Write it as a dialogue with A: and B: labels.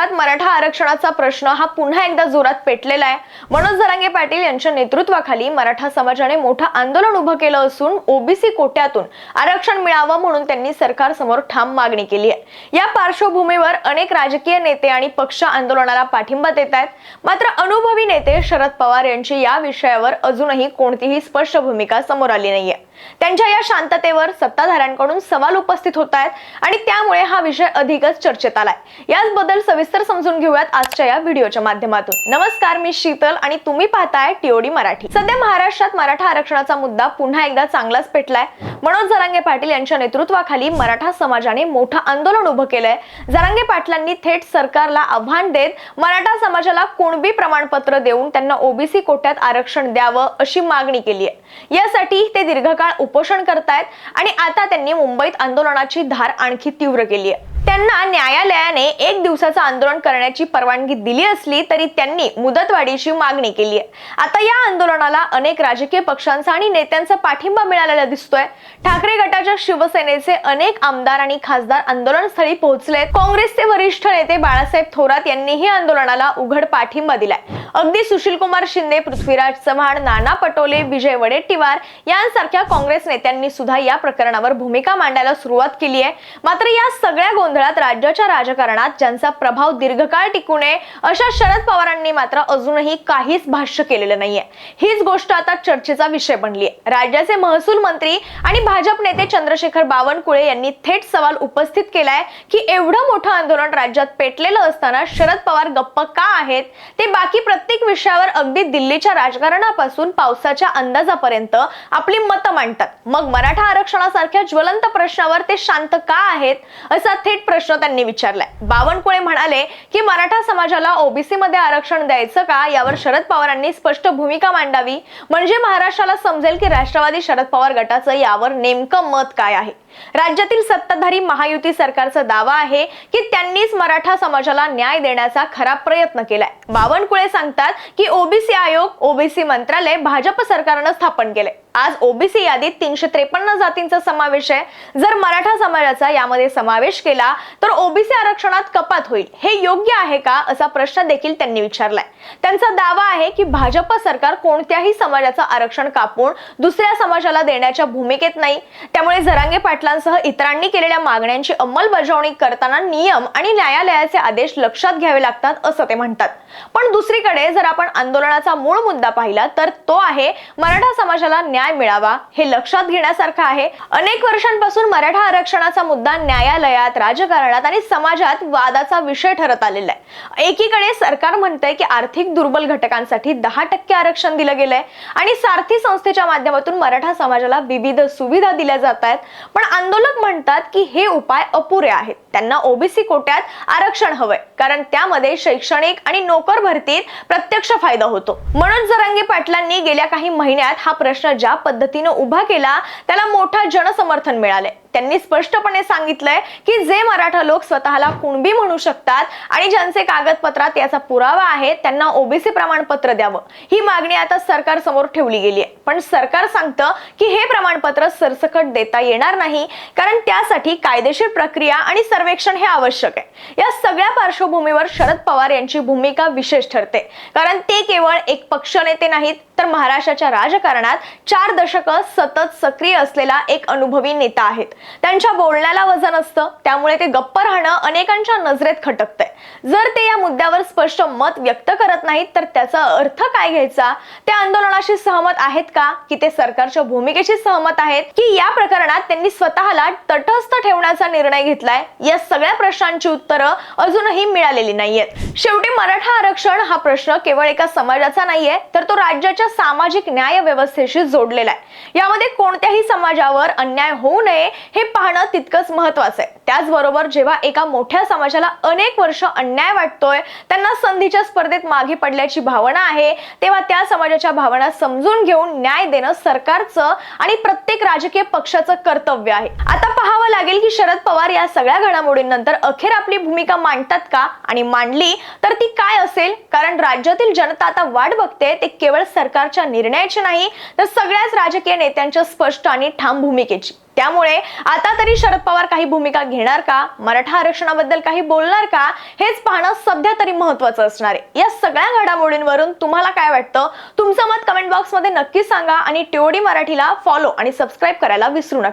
A: महाराष्ट्रात मराठा आरक्षणाचा प्रश्न हा पुन्हा एकदा जोरात पेटलेला आहे. मनोज जरांगे पाटील यांच्या नेतृत्वाखाली मराठा समाजाने मोठं आंदोलन उभं केलं असून ओबीसी कोट्यातून आरक्षण मिळावं म्हणून त्यांनी सरकारसमोर ठाम मागणी केली आहे. या पार्श्वभूमीवर अनेक राजकीय नेते आणि पक्ष आंदोलनाला पाठिंबा देत आहेत. मात्र अनुभवी नेते शरद पवार यांची या विषयावर अजूनही कोणतीही स्पष्ट भूमिका समोर आली नाहीये. त्यांच्या या शांततेवर सत्ताधाऱ्यांकडून सवाल उपस्थित होत आहेत आणि त्यामुळे हा विषय अधिकच चर्चेत आलाय. याचबद्दल सविस्तर समजून घेऊयात आजच्या या व्हिडिओच्या माध्यमातून. नमस्कार मी शीतल आणि तुम्ही पाहताय टीओडी मराठी. सध्या महाराष्ट्रात मराठा आरक्षणाचा मुद्दा पुन्हा एकदा चांगलाच पेटलाय. मनोज जरांगे पाटील यांच्या नेतृत्वाखाली मराठा समाजाने मोठं आंदोलन उभं केलंय. जरांगे पाटलांनी थेट सरकारला आव्हान देत मराठा समाजाला कुणबी प्रमाणपत्र देऊन त्यांना ओबीसी कोट्यात आरक्षण द्यावं अशी मागणी केली आहे यासाठी ते दीर्घकाळ उपोषण करतायत आणि आता त्यांनी मुंबईत आंदोलनाची धार आणखी तीव्र केली आहे त्यांना न्यायालयाने एक दिवसाचं आंदोलन करण्याची परवानगी दिली असली तरी त्यांनी मुदतवाढीची मागणी केली आहे आता या आंदोलनाला अनेक राजकीय पक्षांचा आणि नेत्यांचा पाठिंबा मिळालेला दिसतोय. ठाकरे गटाच्या शिवसेनेचे अनेक आमदार आणि खासदार आंदोलनस्थळी पोहोचले काँग्रेसचे वरिष्ठ नेते बाळासाहेब थोरात यांनीही आंदोलनाला उघड पाठिंबा दिलाय. अगदी सुशीलकुमार शिंदे पृथ्वीराज चव्हाण नाना पटोले विजय वडेट्टीवार यांसारख्या काँग्रेस नेत्यांनी सुद्धा या प्रकरणावर भूमिका मांडायला सुरुवात केली आहे. मात्र या सगळ्या गोंधळात राज्याच्या राजकारणात ज्यांचा प्रभाव दीर्घकाळ टिकू नये अशा शरद पवारांनी मात्र अजूनही काहीच भाष्य केलेलं नाहीये. हीच गोष्ट आता चर्चेचा विषय बनली आहे. राज्याचे महसूल मंत्री आणि भाजप नेते चंद्रशेखर बावनकुळे यांनी थेट सवाल उपस्थित केलाय की एवढं मोठं आंदोलन राज्यात पेटलेलं असताना शरद पवार गप्प का आहेत? ते बाकी प्रत्येक विषयावर अगदी दिल्लीच्या राजकारणापासून पावसाच्या अंदाजापर्यंत आपली मतं मांडतात. मग मराठा आरक्षणासारख्या ज्वलंत प्रश्नावर ते शांत का आहेत असा थेट प्रश्न त्यांनी विचारलाय. बावनकुळे म्हणाले की मराठा समाजाला ओबीसी मध्ये आरक्षण द्यायचं का? यावर शरद पवारांनी स्पष्ट भूमिका मांडावी. म्हणजे महाराष्ट्राला समजेल की राष्ट्रवादी शरद पवार गटाचं यावर नेमकं मत काय आहे? राज्यातील सत्ताधारी महायुती सरकारचा दावा आहे की त्यांनीच मराठा समाजाला न्याय देण्याचा खरा प्रयत्न केलाय. बावनकुळे सांगतात की ओबीसी आयोग ओबीसी मंत्रालय भाजप सरकारनं स्थापन केले आज ओबीसी यादीत तीनशे त्रेपन्न जातींचा समावेश आहे. जर मराठा समाजाचा यामध्ये समावेश केला तर ओबीसी आरक्षणात कपात होईल. हे योग्य आहे का? असा प्रश्न देखील त्यांनी विचारलाय. त्यांचा दावा आहे की भाजप सरकार कोणत्याही समाजाचं आरक्षण कापून दुसऱ्या समाजाला देण्याच्या भूमिकेत नाही. त्यामुळे जरांगे पाटलांसह इतरांनी केलेल्या मागण्यांची अंमलबजावणी करताना नियम आणि न्यायालयाचे आदेश लक्षात घ्यावे लागतात असं ते म्हणतात. पण दुसरीकडे जर आपण आंदोलनाचा मूळ मुद्दा पाहिला तर तो आहे मराठा समाजाला न्याय मिळावा हे लक्षात घेण्यासारखं आहे. अनेक वर्षांपासून मराठा आरक्षणाचा मुद्दा न्यायालयात राजकारणात आणि समाजात वादाचा विषय ठरत आलेला आहे. एकीकडे सरकार म्हणतंय की आर्थिक दुर्बल घटकांसाठी दहा टक्के आरक्षण दिलं गेलंय आणि सारथी संस्थेच्या माध्यमातून मराठा समाजाला विविध सुविधा दिल्या जात आहेत. पण आंदोलक म्हणतात की हे उपाय अपुरे आहेत. त्यांना ओबीसी कोट्यात आरक्षण हवंय. कारण त्यामध्ये शैक्षणिक आणि नोकर भरतीत प्रत्यक्ष फायदा होतो. म्हणून जरांगे पाटलांनी गेल्या काही महिन्यात हा प्रश्न ज्या पद्धतीनं उभा केला त्याला मोठा जनसमर्थन मिळालंय. त्यांनी स्पष्टपणे सांगितलंय की जे मराठा लोक स्वतःला कुणबी म्हणू शकतात आणि ज्यांचे कागदपत्रात याचा पुरावा आहे त्यांना ओबीसी प्रमाणपत्र द्यावं. ही मागणी आता सरकार समोर ठेवली गेली आहे पण सरकार सांगतं की हे प्रमाणपत्र सरसकट देता येणार नाही कारण त्यासाठी कायदेशीर प्रक्रिया आणि सर्वेक्षण हे आवश्यक आहे. या सगळ्या पार्श्वभूमीवर शरद पवार यांची भूमिका विशेष ठरते. कारण ते केवळ एक पक्ष नेते नाहीत तर महाराष्ट्राच्या राजकारणात चार दशकं सतत सक्रिय असलेला एक अनुभवी नेता आहेत. त्यांच्या बोलण्याला वजन असतं त्यामुळे ते गप्प राहणं अनेकांच्या नजरेत खटकतंय. जर ते या मुद्द्यावर स्पष्ट मत व्यक्त करत नाहीत तर त्याचा अर्थ काय घ्यायचा? त्या आंदोलनाशी सहमत आहेत का? की ते सरकारच्या भूमिकेशी सहमत आहेत? की या प्रकरणात त्यांनी स्वतःला तटस्थ ठेवण्याचा निर्णय घेतलाय? या सगळ्या प्रश्नांची उत्तरं अजूनही मिळालेली नाहीयेत. शेवटी मराठा आरक्षण हा प्रश्न केवळ एका समाजाचा नाहीये तर तो राज्याच्या सामाजिक न्याय व्यवस्थेशी जोडलेला आहे. यामध्ये कोणत्याही समाजावर अन्याय होऊ नये हे पाहणं तितकंच महत्वाचं आहे. त्याचबरोबर जेव्हा एका मोठ्या समाजाला अनेक वर्ष अन्याय वाटतोय त्यांना संधीच्या स्पर्धेत मागे पडल्याची भावना आहे तेव्हा त्या समाजाच्या भावना समजून घेऊन न्याय देणं सरकारचं आणि प्रत्येक राजकीय पक्षाचं कर्तव्य आहे. आता पाहावं लागेल की शरद पवार या सगळ्या घडामोडींनंतर अखेर आपली भूमिका मांडतात का आणि मांडली तर ती काय असेल? कारण राज्यातील जनता आता वाट बघते ते केवळ सरकारच्या निर्णयाची नाही तर सगळ्याच राजकीय नेत्यांच्या स्पष्ट आणि ठाम भूमिकेची. त्यामुळे आता तरी शरद पवार काही भूमिका घेणार का? मराठा आरक्षणाबद्दल काही बोलणार का? हेच पाहणं सध्या तरी महत्वाचं असणार आहे. या सगळ्या घडामोडींवरून तुम्हाला काय वाटतं? तुमचं मत कमेंट बॉक्समध्ये नक्की सांगा आणि टीओडी मराठीला फॉलो आणि सबस्क्राईब करायला विसरू नका.